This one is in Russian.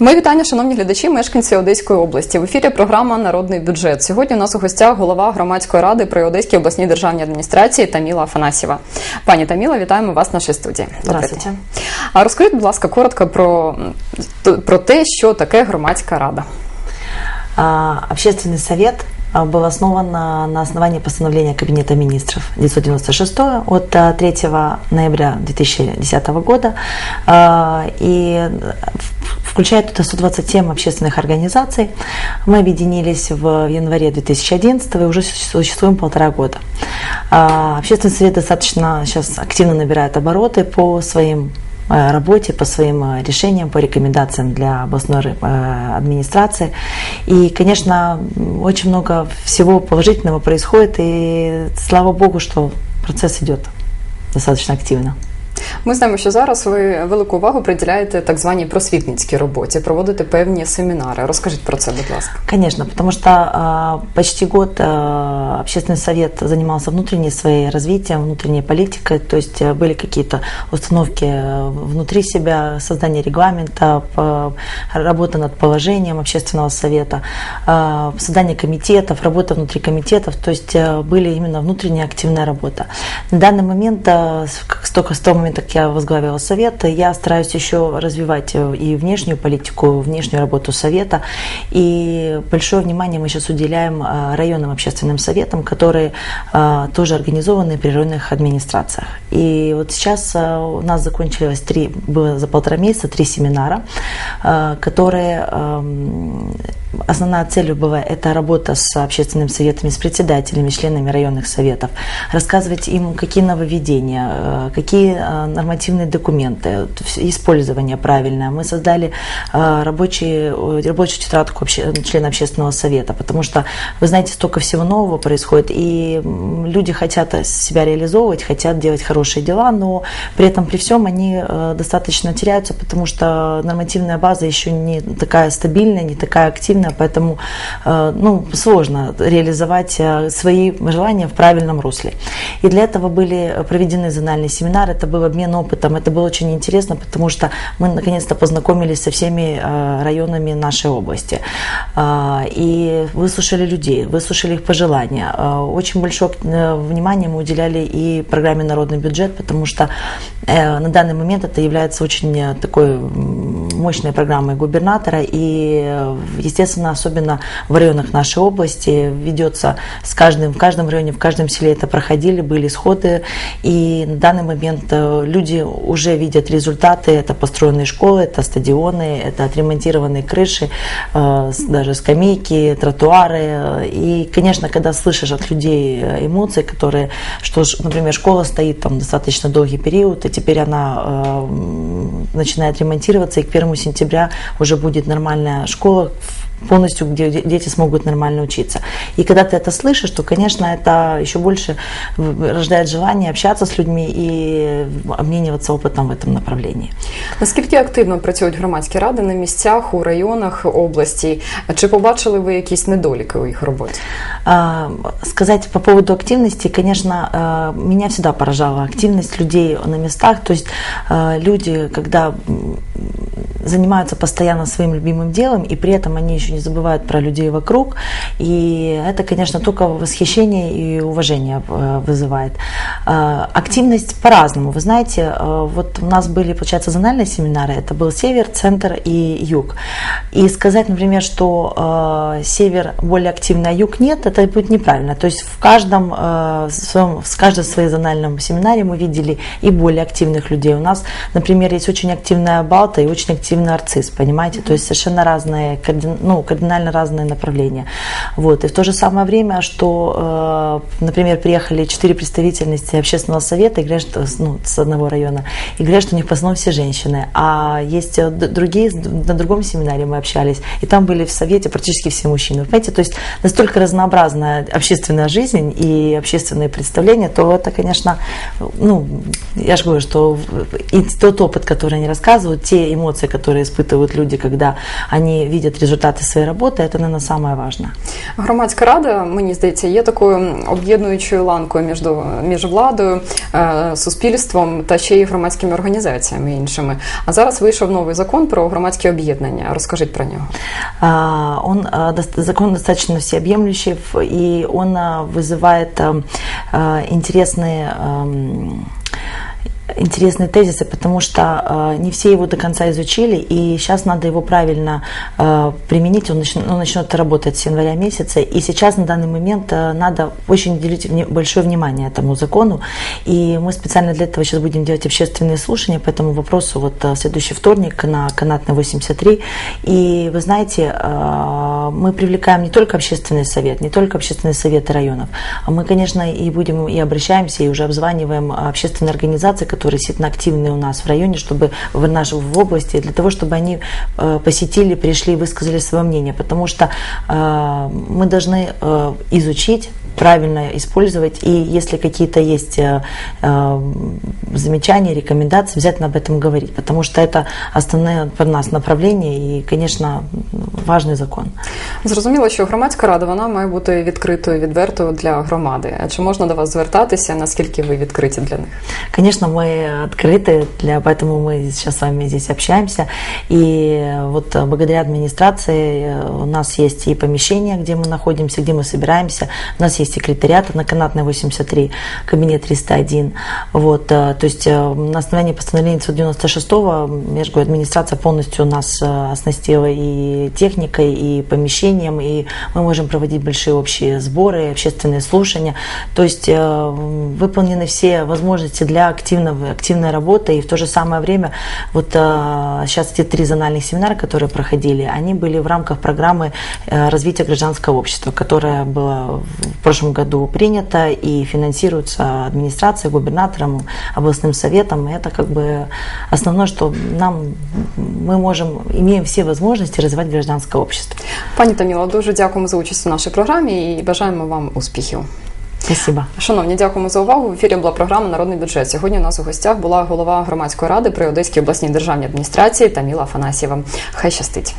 Мої вітання, шановні глядачі, мешканці Одеської області. В ефірі програма Народний бюджет. Сьогодні у нас у гостях голова громадської ради при Одеській обласній державній адміністрації Таміла Афанасьєва. Пані Таміла, вітаємо вас в нашій студії. Здравствуйте. А розкажіть, будь ласка, коротко про, про те, що таке громадська рада. А, Общественный совет был основан на, на основании постановления Кабинета министров 996 от 3 ноября 2010 года и включает туда 127 общественных организаций. Мы объединились в январе 2011 и уже существуем полтора года. Общественный совет достаточно сейчас активно набирает обороты по своим Э, работе, по своим э, решениям, по рекомендациям для областной э, администрации. И, конечно, очень много всего положительного происходит, и слава богу, что процесс идет достаточно активно. Ми знаємо, що зараз ви велику увагу приділяєте так званій просвітницькій роботі, проводите певні семінари. Розкажіть про це, будь ласка. Конечно, потому что э, почти год э, общественный совет занимался внутренней своей развитием, внутренней политикой, то есть были какие-то установки внутри себя, создание регламента, работа над положением общественного совета, э, создание комитетов, работа внутри комитетов, то есть были именно внутренняя активная работа. На данный момент, только с того момента, так я возглавила совет, я стараюсь еще развивать э, и внешнюю политику, внешнюю работу совета. И большое внимание мы сейчас уделяем э, районным общественным советам, которые э, тоже организованы при районных администрациях. И вот сейчас у нас закончилось три, было за полтора месяца три семинара, которые эм, основная цель была это работа с общественными советами, с председателями, членами районных советов, рассказывать им, какие нововведения, какие нормативные документы, использование правильное. Мы создали э, рабочий, рабочую тетрадку члена общественного совета, потому что, вы знаете, столько всего нового происходит, и люди хотят себя реализовывать, хотят делать хорошие дела, но при этом, при всем, они э, достаточно теряются, потому что нормативная база еще не такая стабильная, не такая активная, поэтому э, ну, сложно реализовать свои желания в правильном русле. И для этого были проведены зональные семинары, это был обмен опытом. Это было очень интересно, потому что мы наконец-то познакомились со всеми э, районами нашей области. Э, и выслушали людей, выслушали их пожелания. Э, очень большое внимание мы уделяли и программе «Народный бюджет», потому что на данный момент это является очень такой мощной программой губернатора. И, естественно, особенно в районах нашей области ведется с каждым, в каждом районе, в каждом селе это проходили, были сходы. И на данный момент люди уже видят результаты. Это построенные школы, это стадионы, это отремонтированные крыши, э, даже скамейки, тротуары. И, конечно, когда слышишь от людей э, эмоции, которые, что, например, школа стоит там достаточно долгий период, и теперь она э, начинает ремонтироваться, и к 1 сентября уже будет нормальная школа полностью, где дети смогут нормально учиться. И когда ты это слышишь, то, конечно, это еще больше рождает желание общаться с людьми и обмениваться опытом в этом направлении. Наскільки активно працюють громадські ради на місцях, у районах області? Чи побачили ви якісь недоліки у їх роботі? А, сказать по поводу активности, конечно, меня всегда поражала активность людей на местах. То есть люди, когда занимаются постоянно своим любимым делом, и при этом они еще не забывают про людей вокруг. И это, конечно, только восхищение и уважение э, вызывает. Э, активность по-разному. Вы знаете, э, вот у нас были, получается, зональные семинары. Это был север, центр и юг. И сказать, например, что север более активный, а юг нет, это будет неправильно. То есть в каждом, своем, в каждом своем зональном семинаре мы видели и более активных людей. У нас, например, есть очень активная Балта и очень активный Арцис, понимаете? То есть совершенно разные, ну, кардинально разные направления. Вот. И в то же самое время, что, э, например, приехали четыре представительности общественного совета, и говорят, что, ну, с одного района, и говорят, что у них в основном все женщины. А есть э, другие, на другом семинаре мы общались, и там были в совете практически все мужчины. Понимаете, то есть настолько разнообразная общественная жизнь и общественные представления, то это, конечно, ну, я же говорю, что и тот опыт, который они рассказывают, те те эмоции, которые испытывают люди, когда они видят результаты своей работы, это, наверное, самое важное. Громадська рада, мені здається, є такою об'єднуючою ланкою між, між владою, е, суспільством та ще й громадськими організаціями іншими. А зараз вийшов новий закон про громадські об'єднання. Розкажіть про нього. А, Он, а, дос- закон достаточно всеобъемлющий, ф- и он а, вызывает а, а, интересные ам, интересные тезисы, потому что э, не все его до конца изучили, и сейчас надо его правильно э, применить. Он, начнет, он начнет работать с января месяца, и сейчас на данный момент э, надо очень уделить большое внимание этому закону. И мы специально для этого сейчас будем делать общественные слушания по этому вопросу вот следующий вторник на канатной 83. И вы знаете, мы привлекаем не только общественный совет, не только общественные советы районов, а мы, конечно, и будем и обращаемся, и уже обзваниваем общественные организации, которые действительно активны у нас в районе, чтобы в нашей в области, для того, чтобы они э, посетили, пришли и высказали свое мнение, потому что э, мы должны э, изучить правильно использовать. И если какие-то есть э, э, замечания, рекомендации, обязательно об этом говорить, потому что это основное для нас направление и, конечно, важный закон. Зрозуміло, що громадська рада вона має бути відкритою, відвертою для громади. А чи можна до вас звертатися? Наскільки ви відкриті для них? Конечно, мы открыты, для, поэтому мы сейчас с вами здесь общаемся. И вот э, благодаря администрации э, у нас есть и помещение, где мы находимся, где мы собираемся. У нас есть секретариат на канатной 83, кабинет 301. Вот, э, то есть э, на основании постановления 996-го, я же говорю, администрация полностью нас э, оснастила и техникой, и помещением, и мы можем проводить большие общие сборы, общественные слушания. То есть выполнены все возможности для активного, активной работы, и в то же самое время вот сейчас те три зональных семинара, которые проходили, они были в рамках программы развития гражданского общества, которая была в прошлом году принята и финансируется администрацией, губернатором, областным советом. И это как бы основное, что нам мы можем, имеем все возможности развивать гражданское общество. Пані Таміло, дуже дякуємо за участь у нашій програмі і бажаємо вам успіхів. Спасибо. Шановні, дякуємо за увагу. В ефірі була програма Народний бюджет. Сьогодні у нас у гостях була голова громадської ради при Одеській обласній державній адміністрації Таміла Афанасьєва. Хай щастить.